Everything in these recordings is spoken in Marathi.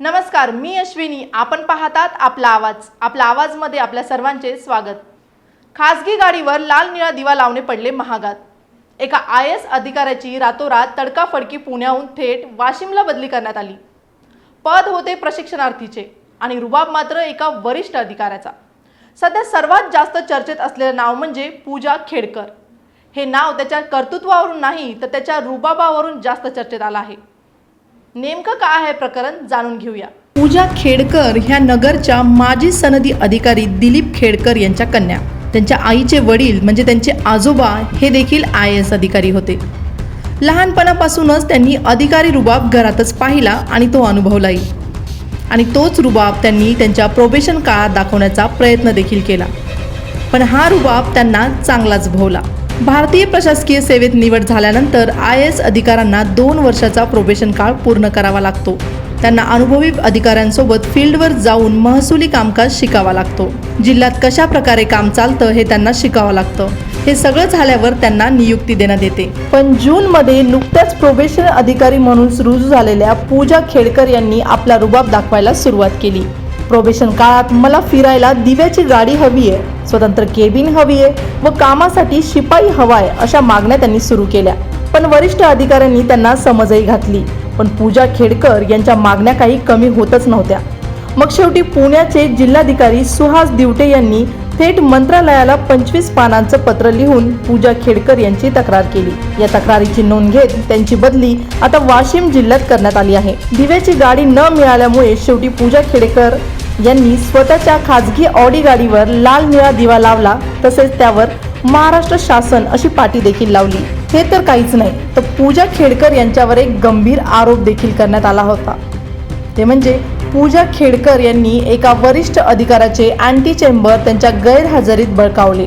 नमस्कार मी अश्विनी. आपण पाहतात आपला आवाज. आपला आवाजमध्ये आपल्या सर्वांचे स्वागत. खासगी गाडीवर लाल निळा दिवा लावणे पडले महागात. एका आय एस अधिकाऱ्याची रातोरात तडकाफडकी पुण्याहून थेट वाशिमला बदली करण्यात आली. पद होते प्रशिक्षणार्थीचे आणि रुबाब मात्र एका वरिष्ठ अधिकाऱ्याचा. सध्या सर्वात जास्त चर्चेत असलेलं नाव म्हणजे पूजा खेडकर. हे नाव त्याच्या कर्तृत्वावरून नाही तर त्याच्या रुबाबावरून जास्त चर्चेत आलं आहे. नेमकं काय आहे प्रकरण जाणून घेऊया. पूजा खेडकर ह्या नगरच्या माजी सनदी अधिकारी दिलीप खेडकर यांच्या कन्या. त्यांच्या आईचे वडील म्हणजे त्यांचे आजोबा हे देखील आय एस अधिकारी होते. लहानपणापासूनच त्यांनी अधिकारी रुबाब घरातच पाहिला आणि तो अनुभवलाही आणि तोच रुबाब त्यांनी त्यांच्या प्रोबेशन काळात दाखवण्याचा प्रयत्न देखील केला. पण हा रुबाब त्यांना चांगलाच भोवला. भारतीय प्रशासकीय सेवेत निवड झाल्यानंतर आय एस अधिकाऱ्यांना दोन वर्षाचा प्रोबेशन काळ पूर्ण करावा लागतो. त्यांना अनुभवी अधिकाऱ्यांसोबत फील्डवर जाऊन महसुली कामकाज शिकावा लागतो. जिल्ह्यात कशा प्रकारे काम चालतं हे त्यांना शिकावं लागतं. हे सगळं झाल्यावर त्यांना नियुक्ती देण्यात येते. पण जूनमध्ये नुकत्याच प्रोबेशन अधिकारी म्हणून रुजू झालेल्या पूजा खेडकर यांनी आपला रुबाब दाखवायला सुरुवात केली. प्रोबेशन काळात मला फिरायला दिव्याची गाडी हवी आहे स्वतंत्र केबिन हवी आहे व कामासाठी शिपाई हवाय अशा मागण्या त्यांनी सुरू केल्या. पण वरिष्ठ अधिकाऱ्यांनी त्यांना समजही घातली. पण पूजा खेडकर यांच्या मागण्या काही कमी होतच नव्हत्या. मग शेवटी पुण्याचे जिल्हाधिकारी सुहास दिवटे यांनी थेट मंत्रालयाला पंचवीस पानांचं पत्र लिहून पूजा खेडकर यांची तक्रार केली. या तक्रारीची नोंद घेत त्यांची बदली आता वाशिम जिल्ह्यात करण्यात आली आहे. दिव्याची गाडी न मिळाल्यामुळे शेवटी पूजा खेडकर यांनी स्वतःच्या खाजगी ऑडी गाडीवर लाल निळा दिवा लावला तसेच त्यावर महाराष्ट्र शासन अशी पाटी देखील लावली. हे तर काहीच नाही तर पूजा खेडकर यांच्यावर एक गंभीर आरोप देखील करण्यात आला होता. ते म्हणजे पूजा खेडकर यांनी एका वरिष्ठ अधिकाऱ्याचे अँटी चेंबर त्यांच्या गैरहजेरीत बळकावले.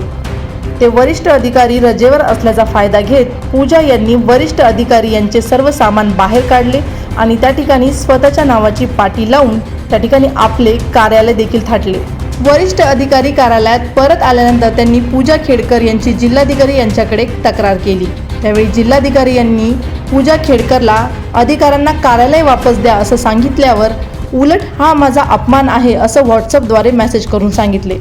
ते वरिष्ठ अधिकारी रजेवर असल्याचा फायदा घेत पूजा यांनी वरिष्ठ अधिकारी यांचे सर्व सामान बाहेर काढले आणि त्या ठिकाणी स्वतःच्या नावाची पाटी लावून त्या ठिकाणी आपले कार्यालय देखील थाटले. वरिष्ठ अधिकारी कार्यालयात परत आल्यानंतर त्यांनी पूजा खेडकर यांची जिल्हाधिकारी यांच्याकडे तक्रार केली. त्यावेळी जिल्हाधिकारी यांनी पूजा खेडकरला अधिकाऱ्यांना कार्यालय वापस द्या असं सांगितल्यावर उलट हा माझा अपमान आहे असं व्हॉट्सअपद्वारे मेसेज करून सांगितले.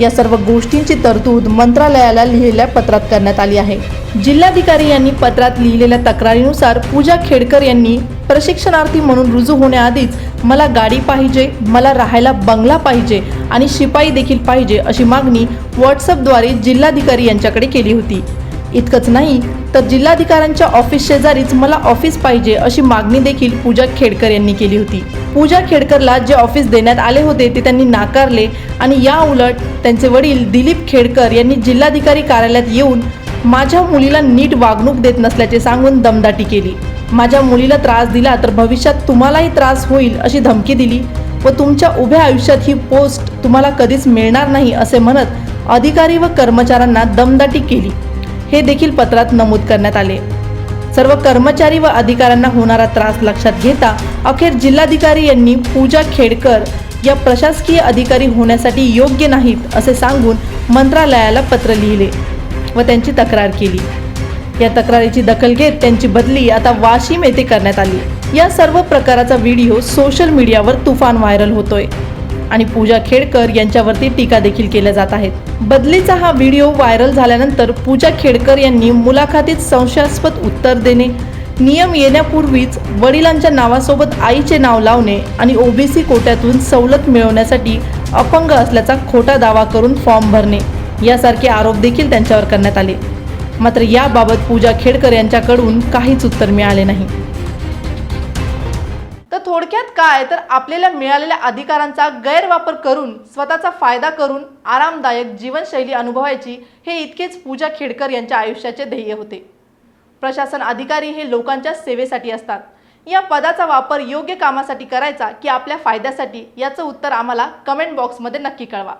या सर्व गोष्टींची तरतूद मंत्रालयाला लिहिलेल्या पत्रात करण्यात आली आहे. जिल्हाधिकारी यांनी पत्रात लिहिलेल्या तक्रारीनुसार पूजा खेडकर यांनी प्रशिक्षणार्थी म्हणून रुजू होण्याआधीच मला गाडी पाहिजे मला राहायला बंगला पाहिजे आणि शिपाई देखील पाहिजे अशी मागणी व्हॉट्सअपद्वारे जिल्हाधिकारी यांच्याकडे केली होती. इतकंच नाही तर जिल्हाधिकाऱ्यांच्या ऑफिस शेजारीच मला ऑफिस पाहिजे अशी मागणी देखील पूजा खेडकर यांनी केली होती. पूजा खेडकरला जे ऑफिस देण्यात आले होते ते त्यांनी नाकारले आणि या उलट त्यांचे वडील दिलीप खेडकर यांनी जिल्हाधिकारी कार्यालयात येऊन माझ्या मुलीला नीट वागणूक देत नसल्याचे सांगून दमदाटी केली. माझ्या मुलीला त्रास दिला तर भविष्यात तुम्हालाही त्रास होईल अशी धमकी दिली व तुमच्या उभ्या आयुष्यात ही पोस्ट तुम्हाला कधीच मिळणार नाही असे म्हणत अधिकारी व कर्मचाऱ्यांना दमदाटी केली. हे देखील पत्रात नमूद करण्यात आले. सर्व कर्मचारी व अधिकाऱ्यांना होणारा त्रास लक्षात घेता अखेर जिल्हाधिकारी यांनी पूजा खेडकर या प्रशासकीय अधिकारी होण्यासाठी योग्य नाहीत असे सांगून मंत्रालयाला पत्र लिहिले व त्यांची तक्रार केली. या तक्रारीची दखल घेत त्यांची बदली आता वाशिम येथे करण्यात आली. या सर्व प्रकाराचा व्हिडिओ सोशल मीडियावर तुफान व्हायरल होतोय. आणि पूजा खेडकर यांच्यावरती टीका देखील केल्या जात आहेत. बदलीचा हा व्हिडिओ व्हायरल झाल्यानंतर पूजा खेडकर यांनी मुलाखतीत संशयास्पद उत्तर देणे नियम येण्यापूर्वीच वडिलांच्या नावासोबत आईचे नाव लावणे आणि ओबीसी कोट्यातून सवलत मिळवण्यासाठी अपंग असल्याचा खोटा दावा करून फॉर्म भरणे यासारखे आरोप देखील त्यांच्यावर करण्यात आले. मात्र याबाबत पूजा खेडकर यांच्याकडून काहीच उत्तर मिळाले नाही. थोडक्यात काय? तर आपल्याला मिळालेल्या अधिकारांचा गैरवापर करून स्वतःचा फायदा करून आरामदायक जीवनशैली अनुभवायची हे इतकेच पूजा खेडकर यांच्या आयुष्याचे ध्येय होते. प्रशासन अधिकारी हे लोकांच्या सेवेसाठी असतात. या पदाचा वापर योग्य कामासाठी करायचा की आपल्या फायद्यासाठी याचं उत्तर आम्हाला कमेंट बॉक्समध्ये नक्की कळवा.